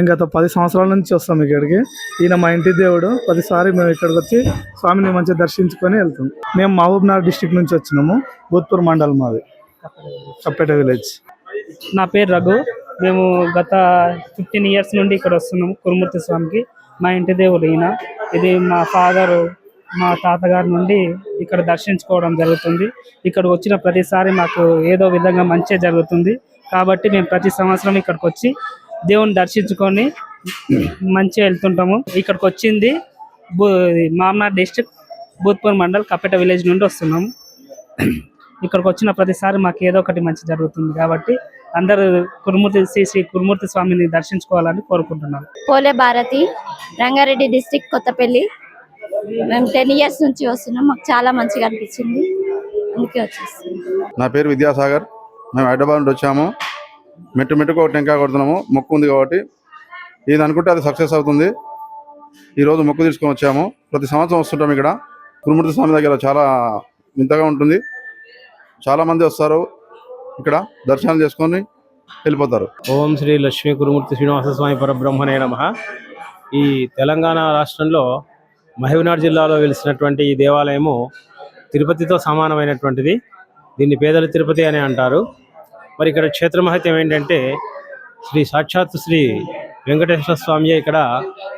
మేము గత పది సంవత్సరాల నుంచి వస్తాం ఇక్కడికి. ఈయన మా ఇంటి దేవుడు. పదిసారి మేము ఇక్కడికి వచ్చి స్వామిని మంచిగా దర్శించుకొని వెళ్తాం. మేము మహబూబ్నగర్ డిస్టిక్ నుంచి వచ్చినాము. భూత్పూర్ మండలం మాది. కప్పేట విలేజ్. నా పేరు రఘు. మేము గత ఫిఫ్టీన్ ఇయర్స్ నుండి ఇక్కడ వస్తున్నాము కురుమూర్తి స్వామికి. మా ఇంటి దేవుడు ఈయన. ఇది మా ఫాదర్ మా తాతగారి నుండి ఇక్కడ దర్శించుకోవడం జరుగుతుంది. ఇక్కడ వచ్చిన ప్రతిసారి మాకు ఏదో విధంగా మంచి జరుగుతుంది. కాబట్టి మేము ప్రతి సంవత్సరం ఇక్కడికి వచ్చి దేవుని దర్శించుకొని మంచిగా వెళ్తుంటాము. ఇక్కడికి వచ్చింది బూ మామనార్ డిస్ట్రిక్ట్ భూత్పూర్ మండల్ కపెట విలేజ్ నుండి వస్తున్నాము. ఇక్కడికి వచ్చిన ప్రతిసారి మాకు ఏదో ఒకటి మంచి జరుగుతుంది కాబట్టి అందరూ కురుమూర్తి శ్రీ శ్రీ కురుమూర్తి స్వామిని దర్శించుకోవాలని కోరుకుంటున్నాను పోలే భారతి రంగారెడ్డి డిస్టిక్ కొత్తపల్లి. మేము టెన్ ఇయర్స్ నుంచి వస్తున్నాం. మాకు చాలా మంచిగా అనిపించింది. అందుకే వచ్చేస్తాం నా పేరు విద్యాసాగర్. మేము హైదరాబాద్ నుండి వచ్చాము. మెట్టు మెట్టుకు ఒక టెంకాయ కొడుతున్నాము. మొక్కు ఉంది కాబట్టి ఇది అనుకుంటే అది సక్సెస్ అవుతుంది. ఈరోజు మొక్కు తీసుకొని వచ్చాము. ప్రతి సంవత్సరం వస్తుంటాం ఇక్కడ. కురుమూర్తి స్వామి దగ్గర చాలా వింతగా ఉంటుంది. చాలామంది వస్తారు ఇక్కడ. దర్శనం చేసుకొని వెళ్ళిపోతారు. ఓం శ్రీ లక్ష్మీ గురుమూర్తి శ్రీనివాస స్వామి పరబ్రహ్మణే నమ. ఈ తెలంగాణ రాష్ట్రంలో మహబూబ్నగర్ జిల్లాలో వెలిసినటువంటి ఈ దేవాలయము తిరుపతితో సమానమైనటువంటిది. దీన్ని పేదల తిరుపతి అని అంటారు. మరి ఇక్కడ క్షేత్ర మహత్యం ఏంటంటే శ్రీ సాక్షాత్ శ్రీ వెంకటేశ్వర స్వామి ఇక్కడ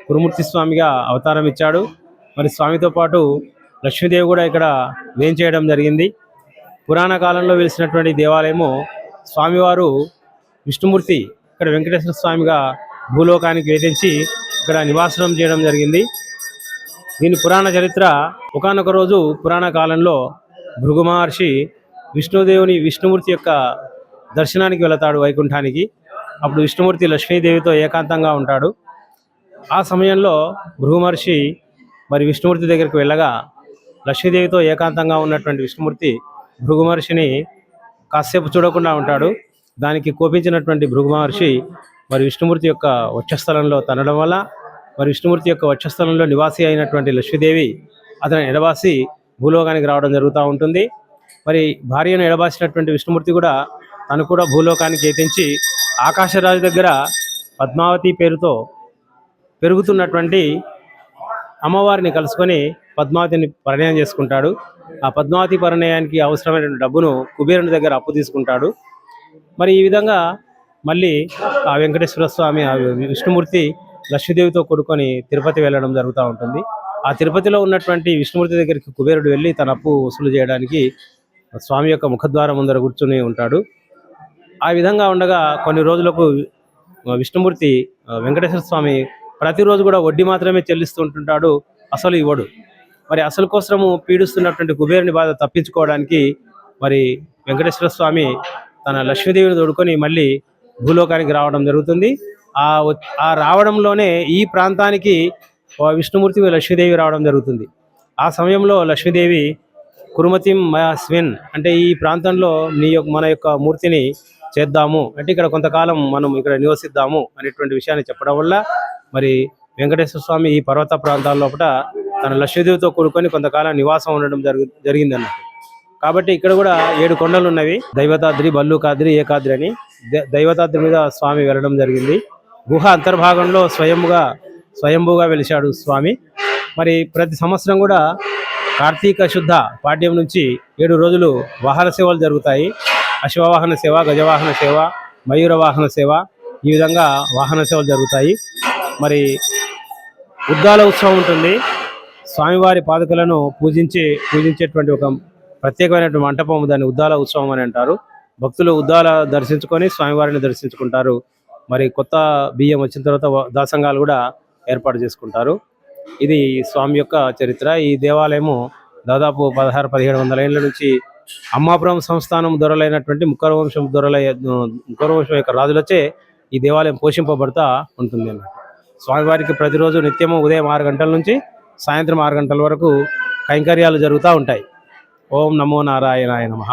గురుమూర్తి స్వామిగా అవతారం ఇచ్చాడు. మరి స్వామితో పాటు లక్ష్మీదేవి కూడా ఇక్కడ వేయించేయడం జరిగింది. పురాణ కాలంలో వెలిసినటువంటి దేవాలయము స్వామివారు విష్ణుమూర్తి ఇక్కడ వెంకటేశ్వర స్వామిగా భూలోకానికి వేధించి ఇక్కడ నివాసనం చేయడం జరిగింది. దీని పురాణ చరిత్ర ఒకనొక రోజు పురాణ కాలంలో భృగు మహర్షి విష్ణుదేవుని విష్ణుమూర్తి యొక్క దర్శనానికి వెళతాడు వైకుంఠానికి. అప్పుడు విష్ణుమూర్తి లక్ష్మీదేవితో ఏకాంతంగా ఉంటాడు. ఆ సమయంలో భృగుమహర్షి మరి విష్ణుమూర్తి దగ్గరికి వెళ్ళగా లక్ష్మీదేవితో ఏకాంతంగా ఉన్నటువంటి విష్ణుమూర్తి భృగుమహర్షిని కాసేపు చూడకుండా ఉంటాడు. దానికి కోపించినటువంటి భృగుమహర్షి మరి విష్ణుమూర్తి యొక్క వక్షస్థలంలో తనడం వల్ల మరి విష్ణుమూర్తి యొక్క వక్షస్థలంలో నివాసి అయినటువంటి లక్ష్మీదేవి అతని ఎడబాసి భూలోకానికి రావడం జరుగుతూ ఉంటుంది. మరి భార్యను ఎడబాసినటువంటి విష్ణుమూర్తి కూడా తను కూడా భూలోకానికి ఎత్తించి ఆకాశరాజు దగ్గర పద్మావతి పేరుతో పెరుగుతున్నటువంటి అమ్మవారిని కలుసుకొని పద్మావతిని పరిణయం చేసుకుంటాడు. ఆ పద్మావతి పరిణయానికి అవసరమైన డబ్బును కుబేరుని దగ్గర అప్పు తీసుకుంటాడు. మరి ఈ విధంగా మళ్ళీ ఆ వెంకటేశ్వర స్వామి ఆ విష్ణుమూర్తి లక్ష్మీదేవితో కొడుకొని తిరుపతి వెళ్ళడం జరుగుతూ ఉంటుంది. ఆ తిరుపతిలో ఉన్నటువంటి విష్ణుమూర్తి దగ్గరికి కుబేరుడు వెళ్ళి తన అప్పు వసూలు చేయడానికి స్వామి యొక్క ముఖద్వారం ముందర కూర్చుని ఉంటాడు. ఆ విధంగా ఉండగా కొన్ని రోజులకు విష్ణుమూర్తి వెంకటేశ్వర స్వామి ప్రతిరోజు కూడా వడ్డీ మాత్రమే చెల్లిస్తూ ఉంటుంటాడు అసలు ఇవ్వడు. మరి అసలు కోసము పీడిస్తున్నటువంటి కుబేరుని బాధ తప్పించుకోవడానికి మరి వెంకటేశ్వర స్వామి తన లక్ష్మీదేవిని తోడుకొని మళ్ళీ భూలోకానికి రావడం జరుగుతుంది. ఆ ఆ రావడంలోనే ఈ ప్రాంతానికి విష్ణుమూర్తి లక్ష్మీదేవి రావడం జరుగుతుంది. ఆ సమయంలో లక్ష్మీదేవి కురుమతిం మయాస్విన్ అంటే ఈ ప్రాంతంలో నీ యొక్క మన యొక్క మూర్తిని చేద్దాము అంటే ఇక్కడ కొంతకాలం మనం ఇక్కడ నివసిద్దాము అనేటువంటి విషయాన్ని చెప్పడం వల్ల మరి వెంకటేశ్వర స్వామి ఈ పర్వత ప్రాంతాల లోపల తన లక్ష్మీదేవితో కూడుకొని కొంతకాలం నివాసం ఉండడం జరుగు జరిగిందన్నట్టు కాబట్టి ఇక్కడ కూడా ఏడు కొండలు ఉన్నవి. దైవతాద్రి బల్లుకాద్రి ఏకాద్రి అని దైవతాద్రి మీద స్వామి వెళ్ళడం జరిగింది. గుహ అంతర్భాగంలో స్వయంగా స్వయంభూగా వెలిశాడు స్వామి. మరి ప్రతి సంవత్సరం కూడా కార్తీక శుద్ధ పాడ్యం నుంచి ఏడు రోజులు వాహన సేవలు జరుగుతాయి. అశ్వవాహన సేవ గజవాహన సేవ మయూర వాహన సేవ ఈ విధంగా వాహన సేవలు జరుగుతాయి. మరి ఉద్దాల ఉత్సవం ఉంటుంది. స్వామివారి పాదుకలను పూజించి పూజించేటువంటి ఒక ప్రత్యేకమైనటువంటి మంటపం దాన్ని ఉద్దాల ఉత్సవం అని అంటారు. భక్తులు ఉద్దాల దర్శించుకొని స్వామివారిని దర్శించుకుంటారు. మరి కొత్త బియ్యం వచ్చిన తర్వాత దాసంగాలు కూడా ఏర్పాటు చేసుకుంటారు. ఇది స్వామి యొక్క చరిత్ర. ఈ దేవాలయము దాదాపు పదహారు పదిహేడు వందల ఏళ్ళ నుంచి అమ్మాపురం సంస్థానం దొరలైనటువంటి ముక్కర దొరలై ముక్కర యొక్క రాజులచే ఈ దేవాలయం పోషింపబడతా ఉంటుంది అన్నట్టు. స్వామివారికి ప్రతిరోజు నిత్యము ఉదయం ఆరు గంటల నుంచి సాయంత్రం ఆరు గంటల వరకు కైంకర్యాలు జరుగుతూ ఉంటాయి. ఓం నమో నారాయణాయ నమ.